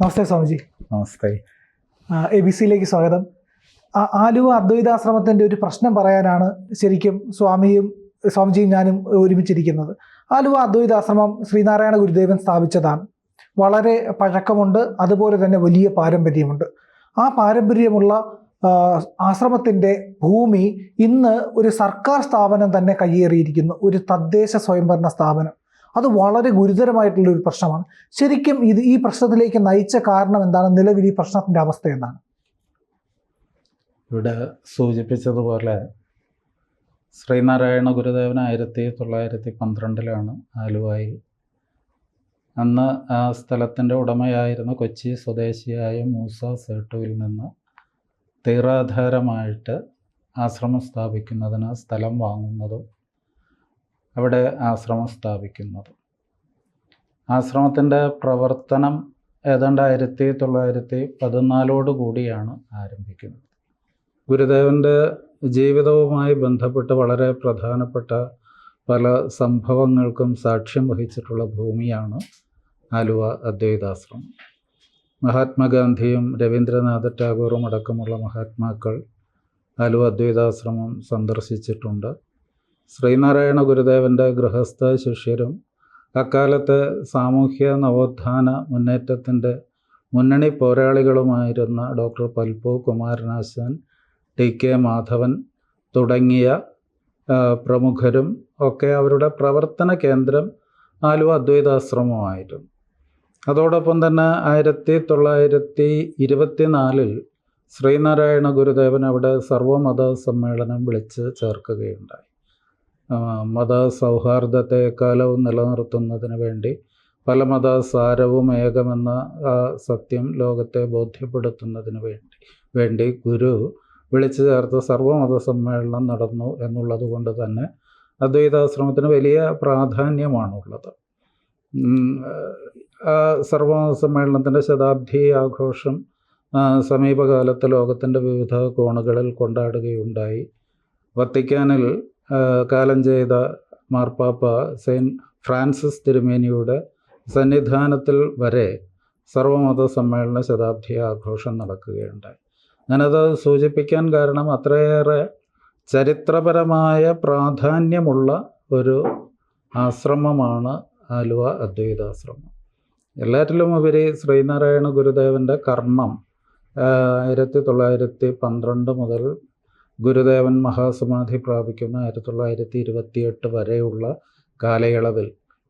നമസ്തേ സ്വാമിജി. നമസ്തേ. A B സിയിലേക്ക് സ്വാഗതം. ആലുവ അദ്വൈതാശ്രമത്തിന്റെ ഒരു പ്രശ്നം പറയാനാണ് ശരിക്കും സ്വാമിയും സ്വാമിജിയും ഞാനും ഒരുമിച്ചിരിക്കുന്നത്. ആലുവ അദ്വൈതാശ്രമം ശ്രീനാരായണ ഗുരുദേവൻ സ്ഥാപിച്ചതാണ്. വളരെ പഴക്കമുണ്ട് അതുപോലെ തന്നെ വലിയ പാരമ്പര്യമുണ്ട്. ആ പാരമ്പര്യമുള്ള ആശ്രമത്തിന്റെ ഭൂമി ഇന്ന് ഒരു സർക്കാർ സ്ഥാപനം തന്നെ കയ്യേറിയിരിക്കുന്നു ഒരു തദ്ദേശ സ്വയംഭരണ സ്ഥാപനം. അത് വളരെ ഗുരുതരമായിട്ടുള്ള ഒരു പ്രശ്നമാണ്. ശരിക്കും ഇത് ഈ പ്രശ്നത്തിലേക്ക് നയിച്ച കാരണം എന്താണ്? നിലവിൽ ഈ പ്രശ്നത്തിന്റെ അവസ്ഥ എന്താണ്? ഇവിടെ സൂചിപ്പിച്ചതുപോലെ ശ്രീനാരായണ ഗുരുദേവൻ ആയിരത്തി തൊള്ളായിരത്തി പന്ത്രണ്ടിലാണ് ആലുവായി. അന്ന് ആ സ്ഥലത്തിന്റെ ഉടമയായിരുന്ന കൊച്ചി സ്വദേശിയായ മൂസ സേട്ടുവിൽ നിന്ന് തീറാധാരമായിട്ട് ആശ്രമം സ്ഥാപിക്കുന്നതിന് സ്ഥലം വാങ്ങുന്നതും അവിടെ ആശ്രമം സ്ഥാപിക്കുന്നത്. ആശ്രമത്തിന്റെ പ്രവർത്തനം ഏതാണ്ട് ആയിരത്തി തൊള്ളായിരത്തി പതിനാലോട് കൂടിയാണ് ആരംഭിക്കുന്നത്. ഗുരുദേവന്റെ ജീവിതവുമായി ബന്ധപ്പെട്ട് വളരെ പ്രധാനപ്പെട്ട പല സംഭവങ്ങൾക്കും സാക്ഷ്യം വഹിച്ചിട്ടുള്ള ഭൂമിയാണ് ആലുവ അദ്വൈതാശ്രമം. മഹാത്മാഗാന്ധിയും രവീന്ദ്രനാഥ ടാഗോറും അടക്കമുള്ള മഹാത്മാക്കൾ ആലുവ അദ്വൈതാശ്രമം സന്ദർശിച്ചിട്ടുണ്ട്. ശ്രീനാരായണ ഗുരുദേവന്റെ ഗൃഹസ്ഥ ശിഷ്യരും അക്കാലത്തെ സാമൂഹ്യ നവോത്ഥാന മുന്നേറ്റത്തിന്റെ മുന്നണി പോരാളികളുമായിരുന്ന doctor Palpu Kumaranasan T K Madhavan തുടങ്ങിയ പ്രമുഖരും ഒക്കെ അവരുടെ പ്രവർത്തന കേന്ദ്രം ആലുവ അദ്വൈതാശ്രമമായിരുന്നു. അതോടൊപ്പം തന്നെ ആയിരത്തി തൊള്ളായിരത്തി ഇരുപത്തിനാലിൽ ശ്രീനാരായണ ഗുരുദേവൻ അവിടെ സർവമത സമ്മേളനം വിളിച്ച് ചേർക്കുകയുണ്ടായി. മത സൗഹാർദ്ദത്തെ എക്കാലവും നിലനിർത്തുന്നതിന് വേണ്ടി പല മത സാരവും ഏകമെന്ന സത്യം ലോകത്തെ ബോധ്യപ്പെടുത്തുന്നതിന് വേണ്ടി വേണ്ടി ഗുരു വിളിച്ചു ചേർത്ത് സർവമത സമ്മേളനം നടന്നു എന്നുള്ളത് കൊണ്ട് തന്നെ അദ്വൈതാശ്രമത്തിന് വലിയ പ്രാധാന്യമാണുള്ളത്. സർവമത സമ്മേളനത്തിന്റെ ശതാബ്ദി ആഘോഷം സമീപകാലത്ത് ലോകത്തിന്റെ വിവിധ കോണുകളിൽ കൊണ്ടാടുകയുണ്ടായി. വത്തിക്കാനിൽ കാലം ചെയ്ത മാർപ്പാപ്പ സെയിന്റ് ഫ്രാൻസിസ് തിരുമേനിയുടെ സന്നിധാനത്തിൽ വരെ സർവമത സമ്മേളന ശതാബ്ദി ആഘോഷം നടക്കുകയുണ്ടായി. ഞാനത് സൂചിപ്പിക്കാൻ കാരണം അത്രയേറെ ചരിത്രപരമായ പ്രാധാന്യമുള്ള ഒരു ആശ്രമമാണ് ആലുവ അദ്വൈതാശ്രമം. എല്ലാറ്റിലും ഉപരി ശ്രീനാരായണ ഗുരുദേവന്റെ കർമ്മം ആയിരത്തി തൊള്ളായിരത്തി പന്ത്രണ്ട് മുതൽ ഗുരുദേവൻ മഹാസമാധി പ്രാപിക്കുന്ന ആയിരത്തി തൊള്ളായിരത്തി ഇരുപത്തിയെട്ട് വരെയുള്ള കാലയളവിൽ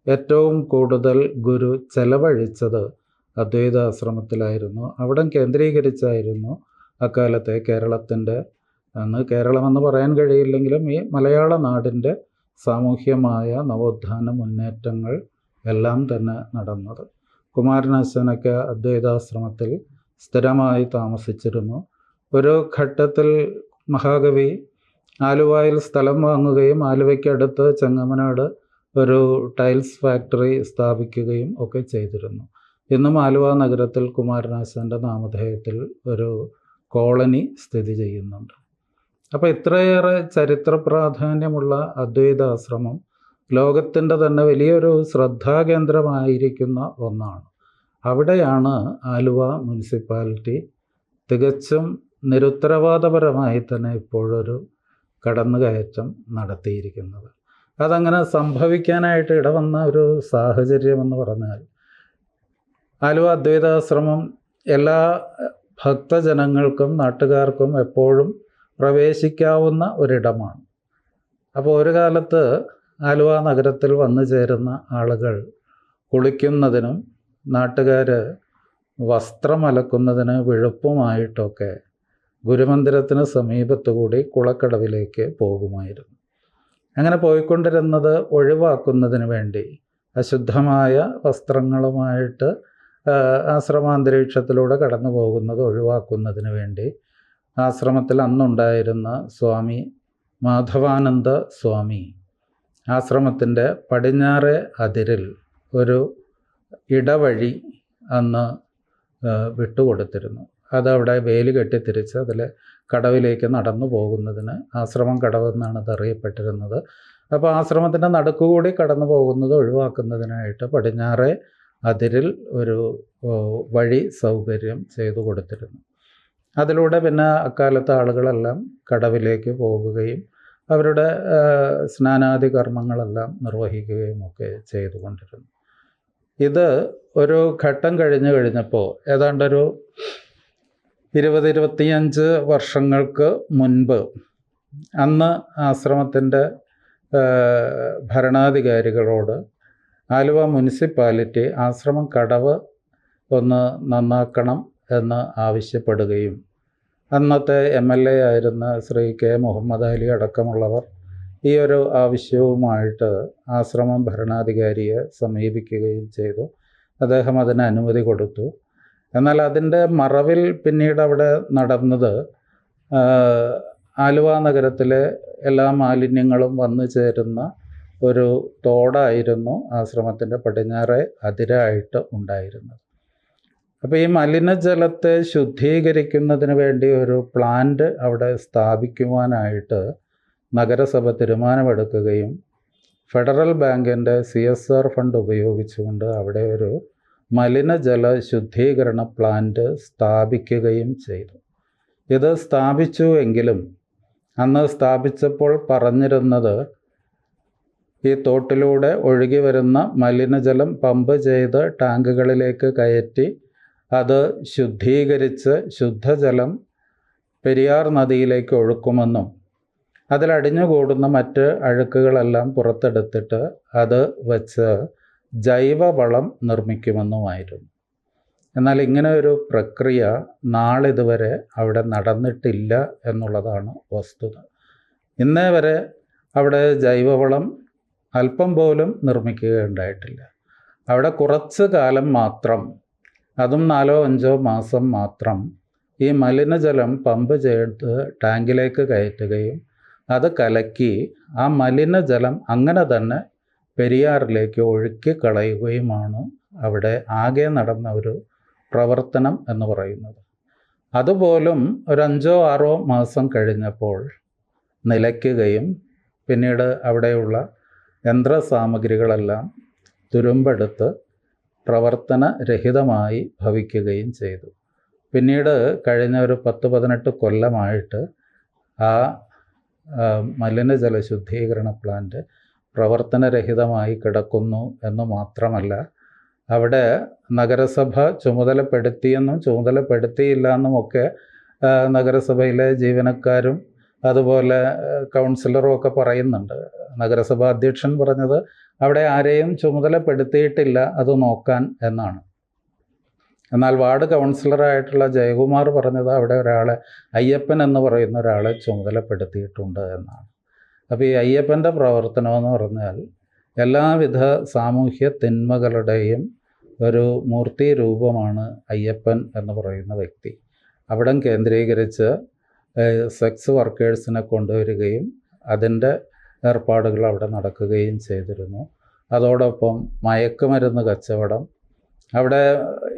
ഏറ്റവും കൂടുതൽ ഗുരു ചെലവഴിച്ചത് അദ്വൈതാശ്രമത്തിലായിരുന്നു. അവിടം കേന്ദ്രീകരിച്ചായിരുന്നു അക്കാലത്തെ കേരളത്തിന്റെ അന്ന് കേരളമെന്ന് പറയാൻ കഴിയില്ലെങ്കിലും ഈ മലയാള നാടിന്റെ സാമൂഹ്യമായ നവോത്ഥാന മുന്നേറ്റങ്ങൾ എല്ലാം തന്നെ നടന്നത്. കുമാരനാശനൊക്കെ അദ്വൈതാശ്രമത്തിൽ സ്ഥിരമായി താമസിച്ചിരുന്നു. ഒരു ഘട്ടത്തിൽ മഹാകവി ആലുവയിൽ സ്ഥലം വാങ്ങുകയും ആലുവയ്ക്കടുത്ത് ചെങ്ങമനാട് ഒരു ടൈൽസ് ഫാക്ടറി സ്ഥാപിക്കുകയും ഒക്കെ ചെയ്തിരുന്നു. ഇന്നും ആലുവ നഗരത്തിൽ കുമാരനാശാന്റെ നാമധേയത്തിൽ ഒരു കോളനി സ്ഥിതി ചെയ്യുന്നുണ്ട്. അപ്പോൾ ഇത്രയേറെ ചരിത്ര പ്രാധാന്യമുള്ള അദ്വൈതാശ്രമം ലോകത്തിന്റെ തന്നെ വലിയൊരു ശ്രദ്ധാകേന്ദ്രമായിരിക്കുന്ന ഒന്നാണ്. അവിടെയാണ് ആലുവ മുനിസിപ്പാലിറ്റി. തികച്ചും നിരുത്തരവാദപരമായി തന്നെ ഇപ്പോഴൊരു കടന്നുകയറ്റം നടത്തിയിരിക്കുന്നത്. അതങ്ങനെ സംഭവിക്കാനായിട്ട് ഇടവന്ന ഒരു സാഹചര്യമെന്ന് പറഞ്ഞാൽ ആലുവ അദ്വൈതാശ്രമം എല്ലാ ഭക്തജനങ്ങൾക്കും നാട്ടുകാർക്കും എപ്പോഴും പ്രവേശിക്കാവുന്ന ഒരിടമാണ്. അപ്പോൾ ഒരു കാലത്ത് ആലുവ നഗരത്തിൽ വന്നു ചേരുന്ന ആളുകൾ കുളിക്കുന്നതിനും നാട്ടുകാർ വസ്ത്രം അലക്കുന്നതിന് വിഴുപ്പുമായിട്ടൊക്കെ ഗുരുമന്ദിരത്തിന് സമീപത്തുകൂടി കുളക്കടവിലേക്ക് പോകുമായിരുന്നു. അങ്ങനെ പോയിക്കൊണ്ടിരുന്നത് ഒഴിവാക്കുന്നതിന് വേണ്ടി അശുദ്ധമായ വസ്ത്രങ്ങളുമായിട്ട് ആശ്രമാന്തരീക്ഷത്തിലൂടെ കടന്നു പോകുന്നത് ഒഴിവാക്കുന്നതിന് വേണ്ടി ആശ്രമത്തിൽ അന്നുണ്ടായിരുന്ന സ്വാമി മാധവാനന്ദ സ്വാമി ആശ്രമത്തിന്റെ പടിഞ്ഞാറെ അതിരിൽ ഒരു ഇടവഴി അന്ന് വിട്ടുകൊടുത്തിരുന്നു. അതവിടെ വേലി കെട്ടി തിരിച്ച് അതിൽ കടവിലേക്ക് നടന്നു പോകുന്നതിന് ആശ്രമം കടവ് എന്നാണ് അത് അപ്പോൾ ആശ്രമത്തിന്റെ നടുക്കുകൂടി കടന്നു പോകുന്നത് ഒഴിവാക്കുന്നതിനായിട്ട് പടിഞ്ഞാറെ അതിരിൽ ഒരു വഴി സൗകര്യം ചെയ്തു കൊടുത്തിരുന്നു. അതിലൂടെ പിന്നെ അക്കാലത്തെ ആളുകളെല്ലാം കടവിലേക്ക് പോകുകയും അവരുടെ സ്നാനാദി കർമ്മങ്ങളെല്ലാം നിർവഹിക്കുകയും ഒക്കെ ചെയ്തുകൊണ്ടിരുന്നു ഇത് ഒരു ഘട്ടം കഴിഞ്ഞു കഴിഞ്ഞപ്പോൾ ഏതാണ്ടൊരു ഇരുപത് ഇരുപത്തിയഞ്ച് വർഷങ്ങൾക്ക് മുൻപ് അന്ന് ആശ്രമത്തിന്റെ ഭരണാധികാരികളോട് ആലുവ മുനിസിപ്പാലിറ്റി ആശ്രമം കടവ് ഒന്ന് നന്നാക്കണം എന്ന് ആവശ്യപ്പെടുകയും അന്നത്തെ എം എൽ എ ആയിരുന്ന ശ്രീ കെ മുഹമ്മദ് അലി അടക്കമുള്ളവർ ഈ ഒരു ആവശ്യവുമായിട്ട് ആശ്രമം ഭരണാധികാരിയെ സമീപിക്കുകയും ചെയ്തു. അദ്ദേഹം അതിന് അനുമതി കൊടുത്തു. എന്നാൽ അതിന്റെ മറവിൽ പിന്നീട് അവിടെ നടന്നത് ആലുവ നഗരത്തിലെ എല്ലാ മാലിന്യങ്ങളും വന്നു ചേരുന്ന ഒരു തോടായിരുന്നു ആശ്രമത്തിന്റെ പടിഞ്ഞാറെ അതിരായിട്ട് ഉണ്ടായിരുന്നത്. അപ്പോൾ ഈ മലിനജലത്തെ ശുദ്ധീകരിക്കുന്നതിന് വേണ്ടി ഒരു പ്ലാന്റ് അവിടെ സ്ഥാപിക്കുവാനായിട്ട് നഗരസഭ തീരുമാനമെടുക്കുകയും ഫെഡറൽ ബാങ്കിന്റെ സി എസ് ആർ ഫണ്ട് ഉപയോഗിച്ചുകൊണ്ട് അവിടെ ഒരു മലിനജല ശുദ്ധീകരണ പ്ലാന്റ് സ്ഥാപിക്കുകയും ചെയ്തു. ഇത് സ്ഥാപിച്ചു എങ്കിലും അന്ന് സ്ഥാപിച്ചപ്പോൾ പറഞ്ഞിരുന്നത് ഈ തോട്ടിലൂടെ ഒഴുകി വരുന്ന മലിനജലം പമ്പ് ചെയ്ത് ടാങ്കുകളിലേക്ക് കയറ്റി അത് ശുദ്ധീകരിച്ച് ശുദ്ധജലം പെരിയാർ നദിയിലേക്ക് ഒഴുക്കുമെന്നും അതിലടിഞ്ഞുകൂടുന്ന മറ്റ് അഴുക്കുകളെല്ലാം പുറത്തെടുത്തിട്ട് അത് വച്ച് ജൈവവളം നിർമ്മിക്കുമെന്നുമായിരുന്നു. എന്നാൽ ഇങ്ങനെ ഒരു പ്രക്രിയ നാളിതുവരെ അവിടെ നടന്നിട്ടില്ല എന്നുള്ളതാണ് വസ്തുത. ഇന്നേ വരെ അവിടെ ജൈവവളം അല്പം പോലും നിർമ്മിക്കുകയുണ്ടായിട്ടില്ല. അവിടെ കുറച്ച് കാലം മാത്രം അതും നാലോ അഞ്ചോ മാസം മാത്രം ഈ മലിനജലം പമ്പ് ചെയ്ത് ടാങ്കിലേക്ക് കയറ്റുകയും അത് കലക്കി ആ മലിനജലം അങ്ങനെ തന്നെ പെരിയാറിലേക്ക് ഒഴുക്കി കളയുകയുമാണ് അവിടെ ആകെ നടന്ന ഒരു പ്രവർത്തനം എന്ന് പറയുന്നത്. അതുപോലും ഒരു അഞ്ചോ ആറോ മാസം കഴിഞ്ഞപ്പോൾ നിലയ്ക്കുകയും പിന്നീട് അവിടെയുള്ള യന്ത്രസാമഗ്രികളെല്ലാം തുരുമ്പെടുത്ത് പ്രവർത്തനരഹിതമായി ഭവിക്കുകയും ചെയ്തു. പിന്നീട് കഴിഞ്ഞ ഒരു പത്ത് പതിനെട്ട് കൊല്ലമായിട്ട് ആ, മലിനജല ശുദ്ധീകരണ പ്ലാന്റ് പ്രവർത്തനരഹിതമായി കിടക്കുന്നു എന്ന് മാത്രമല്ല അവിടെ നഗരസഭ ചുമതലപ്പെടുത്തിയെന്നും ചുമതലപ്പെടുത്തിയില്ല എന്നും ഒക്കെ നഗരസഭയിലെ ജീവനക്കാരും അതുപോലെ കൗൺസിലറും ഒക്കെ പറയുന്നുണ്ട്. നഗരസഭാ അധ്യക്ഷൻ പറഞ്ഞത് അവിടെ ആരെയും ചുമതലപ്പെടുത്തിയിട്ടില്ല അത് നോക്കാൻ എന്നാണ്. എന്നാൽ വാർഡ് കൗൺസിലറായിട്ടുള്ള ജയകുമാർ പറഞ്ഞത് അവിടെ ഒരാളെ അയ്യപ്പൻ എന്ന് പറയുന്ന ഒരാളെ ചുമതലപ്പെടുത്തിയിട്ടുണ്ട് എന്നാണ്. അപ്പോൾ ഈ അയ്യപ്പന്റെ പ്രവർത്തനമെന്ന് പറഞ്ഞാൽ എല്ലാവിധ സാമൂഹ്യ തിന്മകളുടെയും ഒരു മൂർത്തി രൂപമാണ് അയ്യപ്പൻ എന്ന് പറയുന്ന വ്യക്തി. അവിടം കേന്ദ്രീകരിച്ച് സെക്സ് വർക്കേഴ്സിനെ കൊണ്ടുവരികയും അതിന്റെ ഏർപ്പാടുകൾ അവിടെ നടക്കുകയും ചെയ്തിരുന്നു. അതോടൊപ്പം മയക്കുമരുന്ന് കച്ചവടം. അവിടെ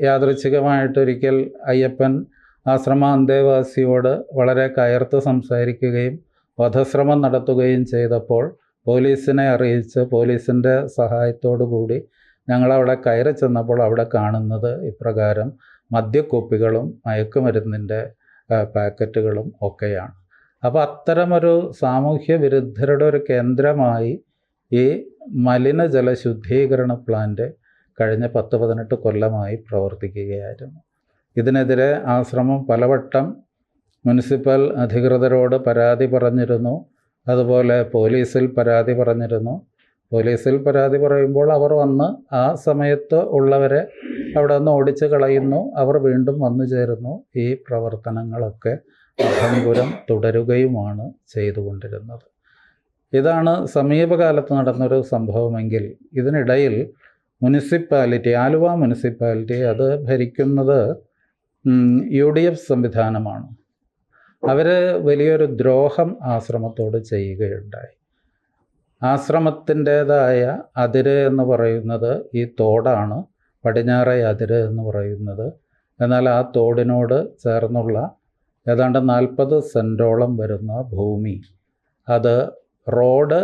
യാദൃച്ഛികമായിട്ടൊരിക്കൽ അയ്യപ്പൻ ആശ്രമ അന്തേവാസിയോട് വളരെ കയർത്ത് സംസാരിക്കുകയും വധശ്രമം നടത്തുകയും ചെയ്തപ്പോൾ പോലീസിനെ അറിയിച്ച് പോലീസിന്റെ സഹായത്തോടു കൂടി ഞങ്ങളവിടെ കയറി ചെന്നപ്പോൾ അവിടെ കാണുന്നത് ഇപ്രകാരം മദ്യക്കുപ്പികളും മയക്കുമരുന്നിന്റെ പാക്കറ്റുകളും ഒക്കെയാണ്. അപ്പോൾ അത്തരമൊരു സാമൂഹ്യ വിരുദ്ധരുടെ ഒരു കേന്ദ്രമായി ഈ മലിനജല ശുദ്ധീകരണ പ്ലാന്റ് കഴിഞ്ഞ പത്ത് പതിനെട്ട് കൊല്ലമായി പ്രവർത്തിക്കുകയായിരുന്നു. ഇതിനെതിരെ ആശ്രമം പലവട്ടം മുനിസിപ്പൽ അധികൃതരോട് പരാതി പറഞ്ഞിരുന്നു. അതുപോലെ പോലീസിൽ പരാതി പറഞ്ഞിരുന്നു. പോലീസിൽ പരാതി പറയുമ്പോൾ അവർ വന്ന് ആ സമയത്ത് ഉള്ളവരെ അവിടെ നിന്ന് ഓടിച്ച് കളയുന്നു. അവർ വീണ്ടും വന്നു ചേരുന്നു. ഈ പ്രവർത്തനങ്ങളൊക്കെ അഭംഗുരം തുടരുകയുമാണ് ചെയ്തുകൊണ്ടിരുന്നത്. ഇതാണ് സമീപകാലത്ത് നടന്നൊരു സംഭവമെങ്കിൽ ഇതിനിടയിൽ മുനിസിപ്പാലിറ്റി ആലുവ മുനിസിപ്പാലിറ്റി അത് ഭരിക്കുന്നത് യു ഡി എഫ് സംവിധാനമാണ്. അവർ വലിയൊരു ദ്രോഹം ആശ്രമത്തോട് ചെയ്യുകയുണ്ടായി. ആശ്രമത്തിന്റേതായ അതിര് എന്ന് പറയുന്നത് ഈ തോടാണ് പടിഞ്ഞാറേ അതിര് എന്ന് പറയുന്നത്. എന്നാൽ ആ തോടിനോട് ചേർന്നുള്ള ഏതാണ്ട് നാൽപ്പത് സെന്റോളം വരുന്ന ഭൂമി അത് റോഡ്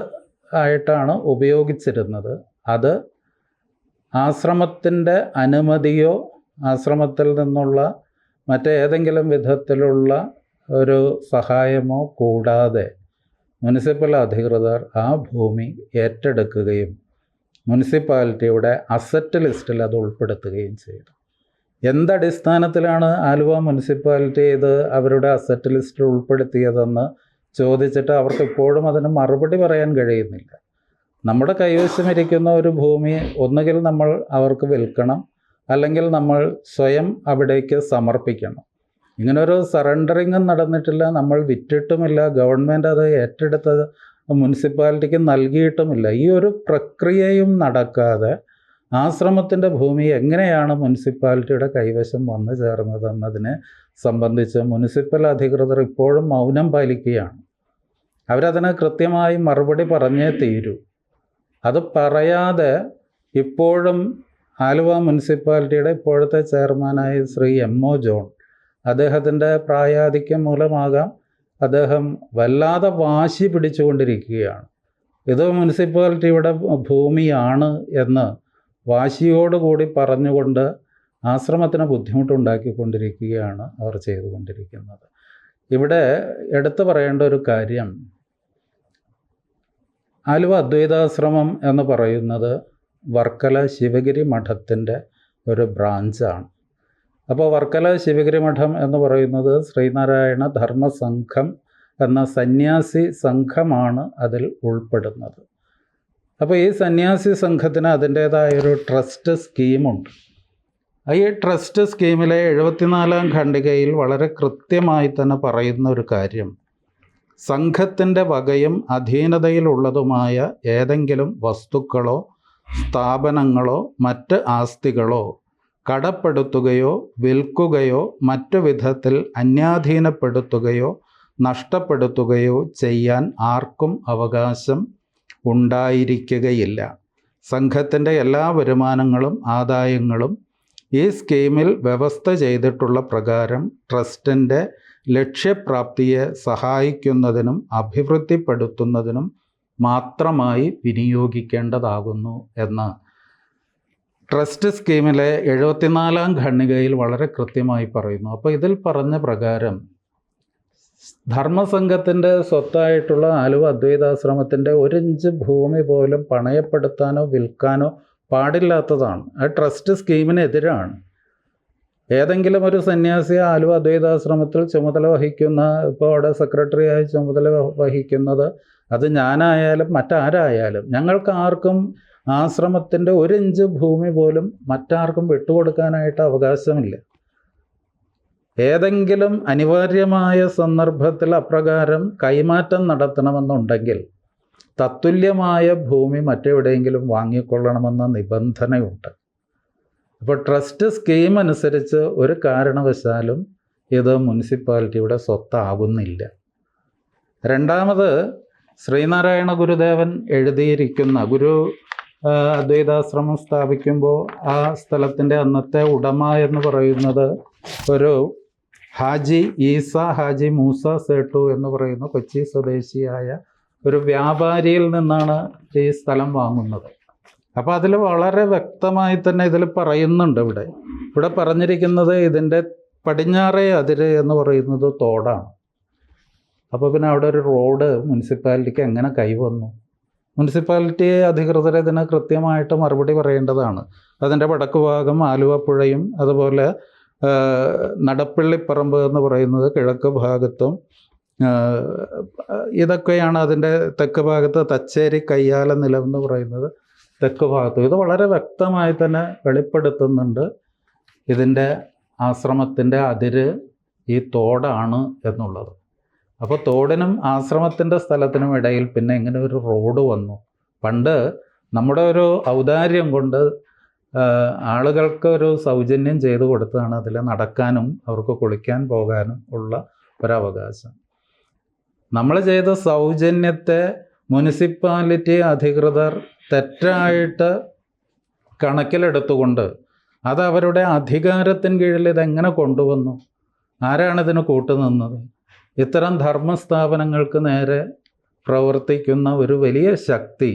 ആയിട്ടാണ് ഉപയോഗിച്ചിരുന്നത്. അത് ആശ്രമത്തിന്റെ അനുമതിയോ ആശ്രമത്തിൽ നിന്നുള്ള മറ്റേതെങ്കിലും വിധത്തിലുള്ള ഒരു സഹായമോ കൂടാതെ മുനിസിപ്പൽ അധികൃതർ ആ ഭൂമി ഏറ്റെടുക്കുകയും മുനിസിപ്പാലിറ്റിയുടെ അസറ്റ് ലിസ്റ്റിൽ അത് ഉൾപ്പെടുത്തുകയും ചെയ്തു. എന്തടിസ്ഥാനത്തിലാണ് ആലുവ മുനിസിപ്പാലിറ്റി ഇത് അവരുടെ അസറ്റ് ലിസ്റ്റിൽ ഉൾപ്പെടുത്തിയതെന്ന് ചോദിച്ചിട്ട് അവർക്ക് ഇപ്പോഴും അതിന് മറുപടി പറയാൻ കഴിയുന്നില്ല. നമ്മുടെ കൈവശമിരിക്കുന്ന ഒരു ഭൂമി ഒന്നുകിൽ നമ്മൾ അവർക്ക് വിൽക്കണം അല്ലെങ്കിൽ നമ്മൾ സ്വയം അവിടേക്ക് സമർപ്പിക്കണം. ഇങ്ങനൊരു സറണ്ടറിങ്ങും നടന്നിട്ടില്ല. നമ്മൾ വിറ്റിട്ടുമില്ല. ഗവൺമെന്റ് അത് ഏറ്റെടുത്തത് മുനിസിപ്പാലിറ്റിക്ക് നൽകിയിട്ടുമില്ല. ഈ ഒരു പ്രക്രിയയും നടക്കാതെ ആശ്രമത്തിന്റെ ഭൂമി എങ്ങനെയാണ് മുനിസിപ്പാലിറ്റിയുടെ കൈവശം വന്നു ചേർന്നതെന്നതിനെ സംബന്ധിച്ച് മുനിസിപ്പൽ അധികൃതർ ഇപ്പോഴും മൗനം പാലിക്കുകയാണ്. അവരതിന് കൃത്യമായി മറുപടി പറഞ്ഞേ തീരൂ. അത് പറയാതെ ഇപ്പോഴും ആലുവ മുനിസിപ്പാലിറ്റിയുടെ ഇപ്പോഴത്തെ ചെയർമാനായ ശ്രീ എം ഒ ജോൺ അദ്ദേഹത്തിന്റെ പ്രായാധിക്യം മൂലമാകാം അദ്ദേഹം വല്ലാതെ വാശി പിടിച്ചുകൊണ്ടിരിക്കുകയാണ്. ഇത് മുനിസിപ്പാലിറ്റിയുടെ ഭൂമിയാണ് എന്ന് വാശിയോടുകൂടി പറഞ്ഞുകൊണ്ട് ആശ്രമത്തിന് ബുദ്ധിമുട്ടുണ്ടാക്കിക്കൊണ്ടിരിക്കുകയാണ് അവർ ചെയ്തുകൊണ്ടിരിക്കുന്നത്. ഇവിടെ എടുത്തു പറയേണ്ട ഒരു കാര്യം ആലുവ അദ്വൈതാശ്രമം എന്ന് പറയുന്നത് വർക്കല ശിവഗിരി മഠത്തിന്റെ ഒരു ബ്രാഞ്ചാണ്. അപ്പോൾ വർക്കല ശിവഗിരി മഠം എന്ന് പറയുന്നത് ശ്രീനാരായണ ധർമ്മസംഘം എന്ന സന്യാസി സംഘമാണ് അതിൽ ഉൾപ്പെടുന്നത്. അപ്പോൾ ഈ സന്യാസി സംഘത്തിന് അതിന്റേതായ ഒരു ട്രസ്റ്റ് സ്കീമുണ്ട് ഈ ട്രസ്റ്റ് സ്കീമിലെ എഴുപത്തിനാലാം ഖണ്ഡികയിൽ വളരെ കൃത്യമായി തന്നെ പറയുന്ന ഒരു കാര്യം. സംഘത്തിന്റെ വകയും അധീനതയിലുള്ളതുമായ ഏതെങ്കിലും വസ്തുക്കളോ സ്ഥാപനങ്ങളോ മറ്റ് ആസ്തികളോ കടപ്പെടുത്തുകയോ വിൽക്കുകയോ മറ്റു വിധത്തിൽ അന്യാധീനപ്പെടുത്തുകയോ നഷ്ടപ്പെടുത്തുകയോ ചെയ്യാൻ ആർക്കും അവകാശം ഉണ്ടായിരിക്കുകയില്ല. സംഘത്തിന്റെ എല്ലാ വരുമാനങ്ങളും ആദായങ്ങളും ഈ സ്കീമിൽ വ്യവസ്ഥ ചെയ്തിട്ടുള്ള പ്രകാരം ട്രസ്റ്റിന്റെ ലക്ഷ്യപ്രാപ്തിയെ സഹായിക്കുന്നതിനും അഭിവൃദ്ധിപ്പെടുത്തുന്നതിനും മാത്രമായി വിനിയോഗിക്കേണ്ടതാകുന്നു എന്ന് ട്രസ്റ്റ് സ്കീമിലെ എഴുപത്തിനാലാം ഖണ്ഡികയിൽ വളരെ കൃത്യമായി പറയുന്നു. അപ്പോൾ ഇതിൽ പറഞ്ഞ പ്രകാരം ധർമ്മസംഘത്തിന്റെ സ്വത്തായിട്ടുള്ള ആലുവ അദ്വൈതാശ്രമത്തിന്റെ ഒരിഞ്ച് ഭൂമി പോലും പണയപ്പെടുത്താനോ വിൽക്കാനോ പാടില്ലാത്തതാണ്. ആ ട്രസ്റ്റ് സ്കീമിനെതിരാണ്. ഏതെങ്കിലും ഒരു സന്യാസി ആലുവ അദ്വൈതാശ്രമത്തിൽ ചുമതല വഹിക്കുന്ന ഇപ്പോൾ അവിടെ സെക്രട്ടറിയായി ചുമതല വഹിക്കുന്നത് അത് ഞാനായാലും മറ്റാരായാലും ഞങ്ങൾക്ക് ആർക്കും ആശ്രമത്തിന്റെ ഒരിഞ്ച് ഭൂമി പോലും മറ്റാർക്കും വിട്ടുകൊടുക്കാനായിട്ട് അവകാശമില്ല. ഏതെങ്കിലും അനിവാര്യമായ സന്ദർഭത്തിൽ അപ്രകാരം കൈമാറ്റം നടത്തണമെന്നുണ്ടെങ്കിൽ തത്തുല്യമായ ഭൂമി മറ്റെവിടെയെങ്കിലും വാങ്ങിക്കൊള്ളണമെന്ന നിബന്ധനയുണ്ട്. അപ്പോൾ ട്രസ്റ്റ് സ്കീം അനുസരിച്ച് ഒരു കാരണവശാലും ഇത് മുനിസിപ്പാലിറ്റിയുടെ സ്വത്താകുന്നില്ല. രണ്ടാമത് ശ്രീനാരായണ ഗുരുദേവൻ എഴുതിയിരിക്കുന്ന ഗുരു അദ്വൈതാശ്രമം സ്ഥാപിക്കുമ്പോൾ ആ സ്ഥലത്തിന്റെ അന്നത്തെ ഉടമ എന്ന് പറയുന്നത് ഒരു ഹാജി ഈസ ഹാജി മൂസ സേട്ടു എന്ന് പറയുന്ന കൊച്ചി സ്വദേശിയായ ഒരു വ്യാപാരിയിൽ നിന്നാണ് ഈ സ്ഥലം വാങ്ങുന്നത്. അപ്പോൾ അതിൽ വളരെ വ്യക്തമായി തന്നെ ഇതിൽ പറയുന്നുണ്ട് ഇവിടെ. ഇവിടെ പറഞ്ഞിരിക്കുന്നത് ഇതിന്റെ പടിഞ്ഞാറേ അതിര് എന്ന് പറയുന്നത് തോടാണ്. അപ്പോൾ പിന്നെ അവിടെ ഒരു റോഡ് മുനിസിപ്പാലിറ്റിക്ക് എങ്ങനെ കൈവന്നു മുനിസിപ്പാലിറ്റി അധികൃതർ ഇതിന് കൃത്യമായിട്ട് മറുപടി പറയേണ്ടതാണ്. അതിന്റെ വടക്ക് ഭാഗം ആലുവ പുഴയും അതുപോലെ നടപ്പള്ളിപ്പറമ്പ് എന്ന് പറയുന്നത് കിഴക്ക് ഭാഗത്തും ഇതൊക്കെയാണ് അതിന്റെ തെക്ക് ഭാഗത്ത് തച്ചേരി കയ്യാല നിലം എന്ന് പറയുന്നത് തെക്ക് ഭാഗത്തും. ഇത് വളരെ വ്യക്തമായി തന്നെ വെളിപ്പെടുത്തുന്നുണ്ട്. ഇതിന്റെ ആശ്രമത്തിന്റെ അതിര് ഈ തോടാണ് എന്നുള്ളത്. അപ്പോൾ തോടിനും ആശ്രമത്തിന്റെ സ്ഥലത്തിനും ഇടയിൽ പിന്നെ ഇങ്ങനെ ഒരു റോഡ് വന്നു. പണ്ട് നമ്മുടെ ഒരു ഔദാര്യം കൊണ്ട് ആളുകൾക്ക് ഒരു സൗജന്യം ചെയ്തു കൊടുത്തതാണ് അതിൽ നടക്കാനും അവർക്ക് കുളിക്കാൻ പോകാനും ഉള്ള ഒരവകാശം. നമ്മൾ ചെയ്ത സൗജന്യത്തെ മുനിസിപ്പാലിറ്റി അധികൃതർ തെറ്റായിട്ട് കണക്കിലെടുത്തുകൊണ്ട് അത് അവരുടെ അധികാരത്തിന് കീഴിൽ ഇതെങ്ങനെ കൊണ്ടുവന്നു? ആരാണ് ഇതിന് കൂട്ടുനിന്നത്? ഇത്തരം ധർമ്മസ്ഥാപനങ്ങൾക്ക് നേരെ പ്രവർത്തിക്കുന്ന ഒരു വലിയ ശക്തി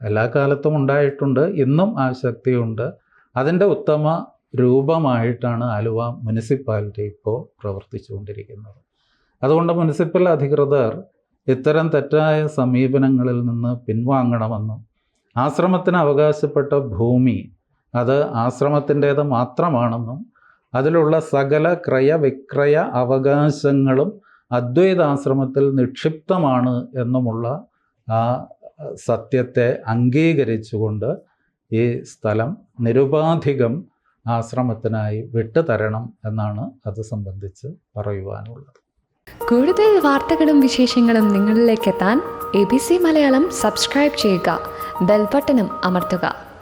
എല്ലാ കാലത്തും ഉണ്ടായിട്ടുണ്ട്. ഇന്നും ആ ശക്തിയുണ്ട്. അതിന്റെ ഉത്തമ രൂപമായിട്ടാണ് ആലുവ മുനിസിപ്പാലിറ്റി ഇപ്പോൾ പ്രവർത്തിച്ചുകൊണ്ടിരിക്കുന്നത്. അതുകൊണ്ട് മുനിസിപ്പൽ അധികൃതർ ഇത്തരം തെറ്റായ സമീപനങ്ങളിൽ നിന്ന് പിൻവാങ്ങണമെന്നും ആശ്രമത്തിന് അവകാശപ്പെട്ട ഭൂമി അത് ആശ്രമത്തിന്റേത് മാത്രമാണെന്നും അതിലുള്ള സകല ക്രയ വിക്രയ അവകാശങ്ങളും അദ്വൈതാശ്രമത്തിൽ നിക്ഷിപ്തമാണ് എന്നുമുള്ള ആ സത്യത്തെ അംഗീകരിച്ചുകൊണ്ട് ഈ സ്ഥലം നിരുപാധികം ആശ്രമത്തിനായി വിട്ടുതരണം എന്നാണ് അത് സംബന്ധിച്ച് പറയുവാനുള്ളത്. കൂടുതൽ വാർത്തകളും വിശേഷങ്ങളും നിങ്ങളിലേക്ക് എത്താൻ A B C Malayalam subscribe ചെയ്യുക. ബെൽബട്ടനും അമർത്തുക.